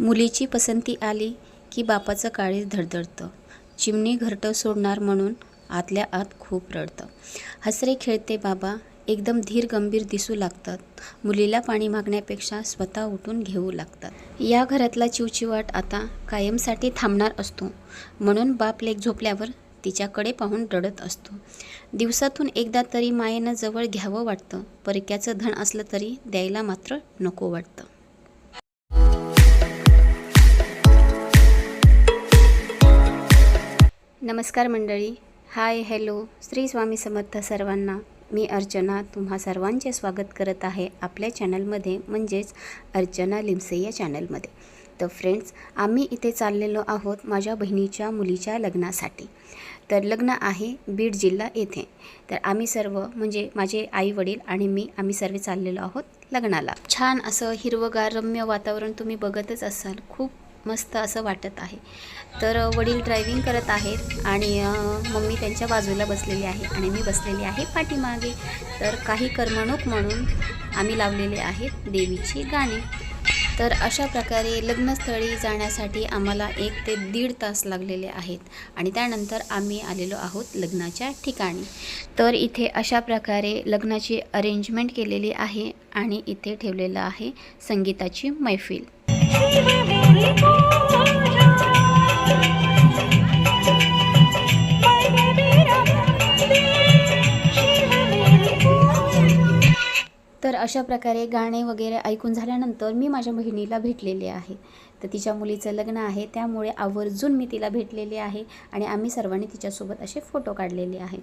मुलीची पसंती आली की बापाचं काळीज धडधडतं. चिमणी घरटं सोडणार म्हणून आतल्या आत खूप रडतं. हसरे खेळते बाबा एकदम धीर गंभीर दिसू लागतात. मुलीला पाणी मागण्यापेक्षा स्वतः उठून घेऊ लागतात. या घरातला चिवचिवाट आता कायमसाठी थांबणार असतो. म्हणून बाप लेक झोपल्यावर तिच्याकडे पाहून रडत असतो. दिवसातून एकदा तरी मायेनं जवळ घ्यावं वाटतं. परक्याचं धन असलं तरी द्यायला मात्र नको वाटतं. नमस्कार मंडळी. Hi hello. श्री स्वामी समर्थ सर्वांना मी अर्चना तुम्हा सर्वांचे स्वागत करत आहे आपल्या चॅनलमध्ये म्हणजेच अर्चना लिमसे या चॅनलमध्ये. तर फ्रेंड्स आम्ही इथे चाललेलो आहोत माझ्या बहिणीच्या मुलीच्या लग्नासाठी. तर लग्न आहे बीड जिल्हा येथे. तर आम्ही सर्व म्हणजे माझे आई वडील आणि मी आम्ही सर्व चाललेलो आहोत लग्नाला. छान असं हिरवगार रम्य वातावरण तुम्ही बघतच असाल. खूप मस्त असं वाटत आहे. तर वडील ड्रायव्हिंग करत आहेत आणि मम्मी त्यांच्या बाजूला बसलेली आहे आणि मी बसलेली आहे पाठीमागे. तर काही करमणूक म्हणून आम्ही लावलेले आहेत देवीची गाणी. तर अशा प्रकारे लग्नस्थळी जाण्यासाठी आम्हाला एक ते दीड तास लागलेले आहेत आणि त्यानंतर आम्ही आलेलो आहोत लग्नाच्या ठिकाणी. तर इथे अशा प्रकारे लग्नाची अरेंजमेंट केलेली आहे आणि इथे ठेवलेलं आहे संगीताची मैफिल. तर अशा प्रकारे गाणे वगैरे ऐकून झाल्यानंतर मी माझ्या बहिणीला भेटलेले आहे. तर तिच्या मुलीचं लग्न आहे त्यामुळे आवर्जून मी तिला भेटलेले आहे आणि आम्ही सर्वांनी तिच्यासोबत असे फोटो काढलेले आहे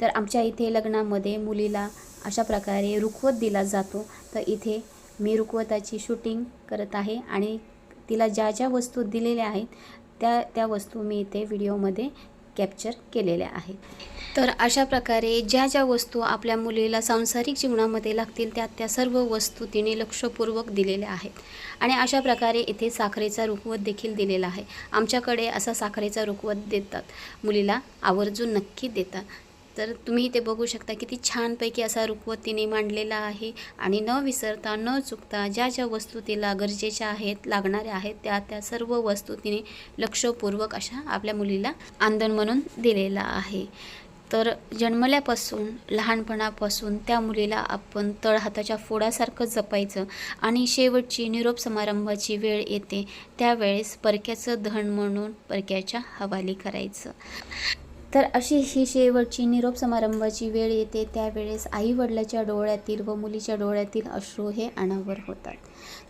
तर आमच्या इथे लग्नामध्ये मुलीला अशा प्रकारे रुखवत दिला जातो. तर इथे मी रुकवताची शूटिंग करत आहे आणि तिला ज्या ज्या वस्तू दिलेल्या आहेत त्या त्या वस्तू मी इथे व्हिडिओमध्ये कॅप्चर केलेल्या आहेत. तर अशा प्रकारे ज्या ज्या वस्तू आपल्या मुलीला सांसारिक जीवनामध्ये लागतील त्या त्या सर्व वस्तू तिने लक्षपूर्वक दिलेल्या आहेत. आणि अशा प्रकारे इथे साखरेचा रुखवत देखील दिलेला आहे. आमच्याकडे असा साखरेचा रुखवत देतात. मुलीला आवर्जून नक्की देतात. तर तुम्ही ते बघू शकता किती छानपैकी असा रुखवत तिने मांडलेला आहे आणि न विसरता न चुकता ज्या ज्या वस्तू तिला गरजेच्या आहेत लागणाऱ्या आहेत त्या त्या सर्व वस्तू तिने लक्षपूर्वक अशा आपल्या मुलीला आंदण म्हणून दिलेला आहे. तर जन्मल्यापासून लहानपणापासून त्या मुलीला आपण तळहाताच्या फोडासारखं जपायचं आणि शेवटची निरोप समारंभाची वेळ येते त्यावेळेस परक्याचं धन म्हणून परक्याच्या हवाली करायचं. तर अशी ही शेवटची निरोप समारंभाची वेळ येते. त्यावेळेस आई वडिलाच्या डोळ्यातील व मुलीच्या डोळ्यातील अश्रू हे अनावर होतात.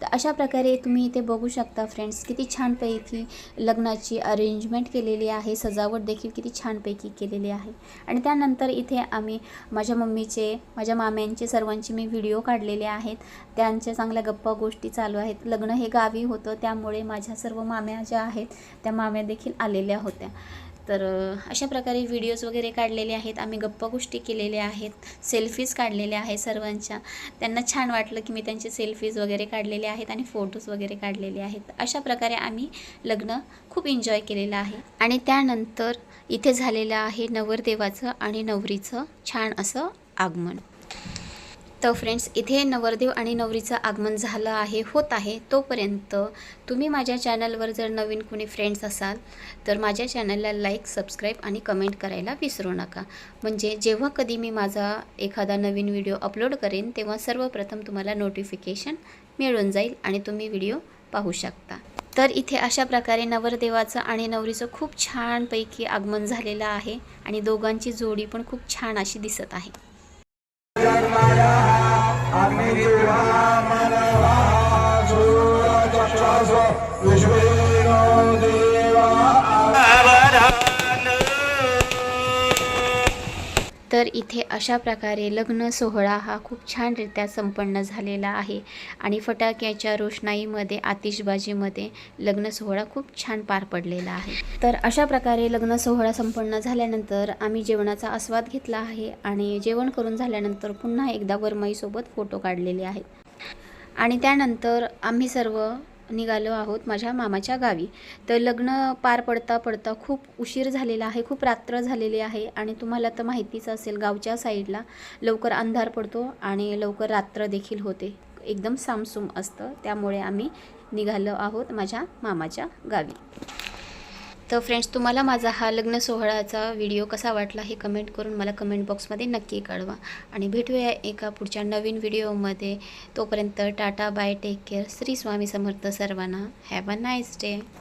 तर अशा प्रकारे तुम्ही इथे बघू शकता फ्रेंड्स किती छानपैकी लग्नाची अरेंजमेंट केलेली आहे. सजावट देखील किती छानपैकी केलेली आहे. आणि त्यानंतर इथे आम्ही माझ्या मम्मीचे माझ्या माम्यांचे सर्वांचे मी व्हिडिओ काढलेले आहेत. त्यांच्या चांगल्या गप्पा गोष्टी चालू आहेत. लग्न हे गावी होतं त्यामुळे माझ्या सर्व माम्या ज्या आहेत त्या माम्या देखील आलेल्या होत्या. तर अशा प्रकारे व्हिडिओज वगैरे काढलेले आहेत. आम्ही गप्पा गोष्टी केलेल्या आहेत. सेल्फीज काढलेल्या आहेत सर्वांच्या. त्यांना छान वाटलं की मी त्यांचे सेल्फीज वगैरे काढलेले आहेत आणि फोटोज वगैरे काढलेले आहेत. अशा प्रकारे आम्ही लग्न खूप एन्जॉय केलेलं आहे. आणि त्यानंतर इथे झालेलं आहे नवरदेवाचं आणि नवरीचं छान असं आगमन. तर फ्रेंड्स इथे नवरदेव आणि नवरीचं आगमन झालं आहे होत आहे. तोपर्यंत तुम्ही माझ्या चॅनलवर जर नवीन कोणी फ्रेंड्स असाल तर माझ्या चॅनलला लाईक सबस्क्राईब आणि कमेंट करायला विसरू नका. म्हणजे जेव्हा कधी मी माझा एखादा नवीन व्हिडिओ अपलोड करेन तेव्हा सर्वप्रथम तुम्हाला नोटिफिकेशन मिळून जाईल आणि तुम्ही व्हिडिओ पाहू शकता. तर इथे अशा प्रकारे नवरदेवाचं आणि नवरीचं खूप छानपैकी आगमन झालेलं आहे आणि दोघांची जोडी पण खूप छान अशी दिसत आहे. अग्निर्वा मनवा विश्व तर इथे अशा प्रकारे लग्न सोहळा हा खूप छानरित्या संपन्न झालेला आहे. आणि फटाक्याच्या रोषणाईमध्ये आतिषबाजीमध्ये लग्न सोहळा खूप छान पार पडलेला आहे. तर अशा प्रकारे लग्न सोहळा संपन्न झाल्यानंतर आम्ही जेवणाचा आस्वाद घेतला आहे आणि जेवण करून झाल्यानंतर पुन्हा एकदा वरमाईसोबत फोटो काढलेले आहेत. आणि त्यानंतर आम्ही सर्व निघालो आहोत माझ्या मामाच्या गावी. तर लग्न पार पडता पडता खूप उशीर झालेला आहे खूप रात्र झालेली आहे आणि तुम्हाला तर माहितीच असेल गावच्या साईडला लवकर अंधार पडतो आणि लवकर रात्र देखील होते. एकदम सामसूम असतं त्यामुळे आम्ही निघालो आहोत माझ्या मामाच्या गावी. तर फ्रेंड्स तुम्हाला माझा हा लग्न सोहळ्याचा व्हिडिओ कसा वाटला हे कमेंट करून मला कमेंट बॉक्समध्ये नक्की कळवा. आणि भेटूया एका पुढच्या नवीन व्हिडिओमध्ये तोपर्यंत tata bye take care Shri Swami Samarth सर्वांना. Have a nice day